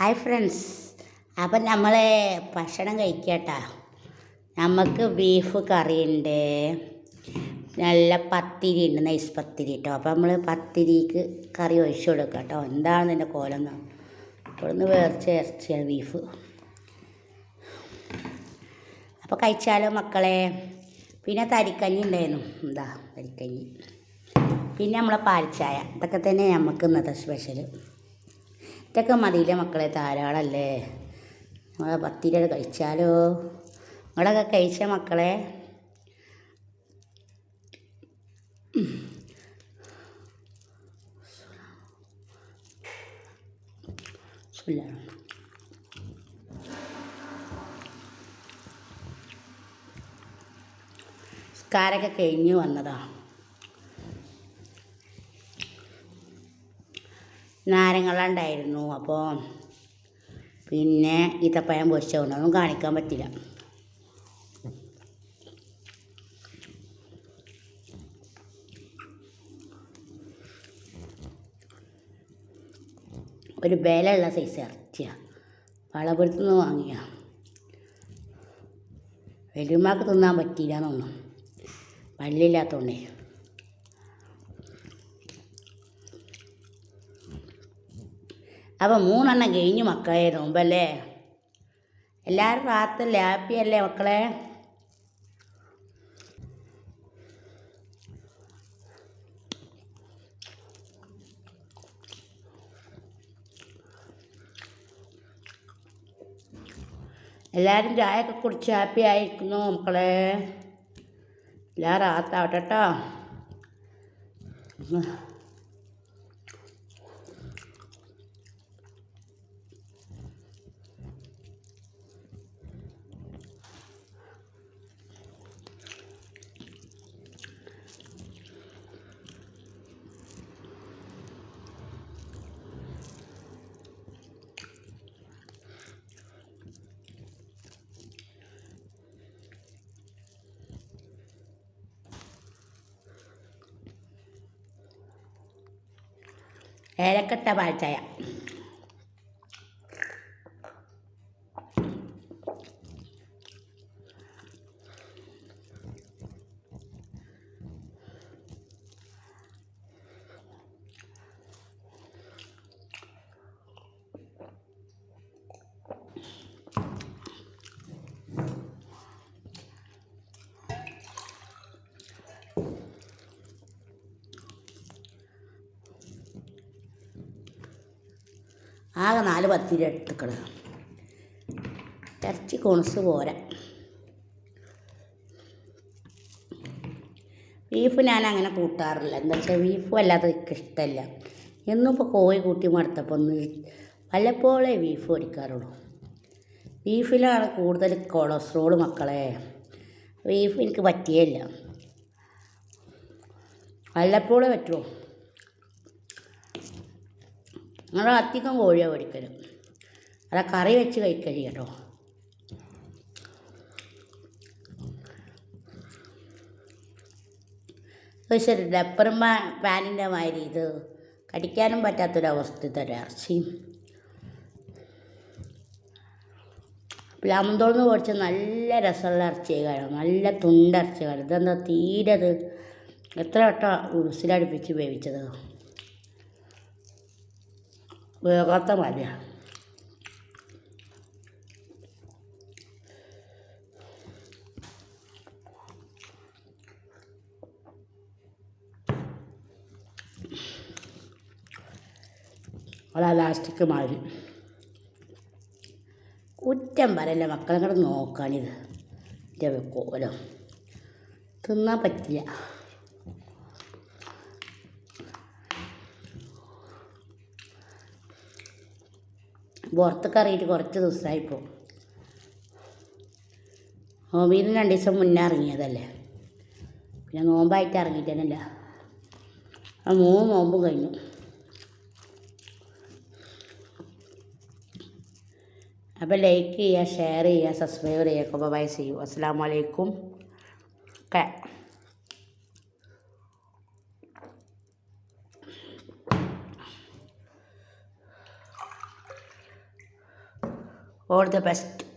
Hi friends അപ്പം നമ്മൾ ഭക്ഷണം കഴിക്കട്ടാ. നമുക്ക് ബീഫ് കറിയുണ്ട്. നല്ല പത്തിരി ഉണ്ട് നൈസ് പത്തിരി കേട്ടോ അപ്പം നമ്മൾ പത്തിരിക്ക് കറി ഒഴിച്ചു കൊടുക്കാം കേട്ടോ എന്താണ് എന്റെ കോലെന്ന്? ഇവിടുന്ന് വേർച്ച ഇറച്ചിയാണ് ബീഫ് അപ്പോൾ കഴിച്ചാലോ മക്കളെ? പിന്നെ തരിക്കഞ്ഞി ഉണ്ടായിരുന്നു എന്താ തരിക്കഞ്ഞി? പിന്നെ നമ്മളെ പാൽച്ചായ. ഇതൊക്കെ തന്നെ നമുക്ക് ഇന്നത്തെ സ്പെഷ്യൽ ഇതൊക്കെ മതിയില്ല മക്കളെ? ധാരാളമല്ലേ നമ്മളെ പത്തിരിയുടെ കഴിച്ചാലോ? നിങ്ങളൊക്കെ കഴിച്ച മക്കളെ? സുല്ലാണ് സ്കാരൊക്കെ കഴിഞ്ഞ് വന്നതാണ് നാരങ്ങള ഉണ്ടായിരുന്നു. അപ്പോൾ പിന്നെ ഈത്തപ്പഴം പൊരിച്ചതുകൊണ്ടൊന്നും കാണിക്കാൻ പറ്റില്ല. ഒരു വിലയുള്ള സൈസ് ഇറച്ചിയാണ് വളപുരത്തു നിന്ന് വാങ്ങിയ. വലിയമാർക്ക് തിന്നാൻ പറ്റിയില്ല എന്നൊന്നും പല്ലില്ലാത്തതുകൊണ്ടേ അപ്പം മൂന്നെണ്ണം കഴിഞ്ഞു മക്കളെ നോമ്പല്ലേ? എല്ലാവരും റാത്തല്ലേ ഹാപ്പിയല്ലേ മക്കളെ? എല്ലാവരും ചായയൊക്കെ കുടിച്ച് ഹാപ്പി ആയിരിക്കുന്നു മക്കളെ. എല്ലാവരും ആത്താവട്ടെ കേട്ടോ ഏലക്കട്ട പാൽച്ചായ. ആകെ നാല് പത്തിരി എടുത്തുക്കണ. ഇറച്ചി കൊണസ് പോരാ. ബീഫ് ഞാൻ അങ്ങനെ കൂട്ടാറില്ല. എന്താ വെച്ചാൽ ബീഫ് വല്ലാതെ എനിക്ക് ഇഷ്ടമല്ല എന്നും ഇപ്പോൾ കോഴി കൂട്ടി മടുത്തപ്പോൾ ഒന്ന് വല്ലപ്പോഴേ ബീഫ് മേടിക്കാറുള്ളൂ ബീഫിലാണ് കൂടുതൽ കൊളസ്ട്രോൾ മക്കളെ. ബീഫ് എനിക്ക് പറ്റിയല്ല വല്ലപ്പോഴേ പറ്റുള്ളൂ. ഞങ്ങൾ അധികം കോഴിയാണ് മേടിക്കൽ അല്ല കറി വെച്ച് കഴിക്കൽ കേട്ടോ. ശരി ഡപ്പറും പാനിന്റെ മാതിരി ഇത് കടിക്കാനും പറ്റാത്തൊരവസ്ഥ തരാം ഇറച്ചിയും പ്ലാമന്തോളിന്ന് കുറച്ച് നല്ല രസമുള്ള ഇറച്ചിയാണ് നല്ല തുണ്ടിറച്ചിയാണ് ഇതെന്താ തീരെ ഇത് എത്ര വട്ടം ഉസിലടുപ്പിച്ച് വേവിച്ചത്? വേകാത്ത മലയാണ് അതാ ലാസ്റ്റിക്ക് മാറി കുറ്റം പറയല്ല മക്കളെ കൂടെ നോക്കാണിത് എന്റെ കോലം തിന്നാൻ പറ്റില്ല പുറത്തൊക്കെ അറിയിട്ട് കുറച്ച് ദിവസമായിപ്പോൾ നിന്ന് രണ്ട് ദിവസം മുന്നേ ഇറങ്ങിയതല്ലേ? പിന്നെ നോമ്പായിട്ട് ഇറങ്ങിയിട്ടേനല്ല ആ മൂന്ന് നോമ്പും കഴിഞ്ഞു. അപ്പോൾ ലൈക്ക് ചെയ്യുക ഷെയർ ചെയ്യുക സബ്സ്ക്രൈബ് ചെയ്യുക. ബൈ ചെയ്യൂ അസ്സാം വലൈക്കും ഒക്കെ Or the best.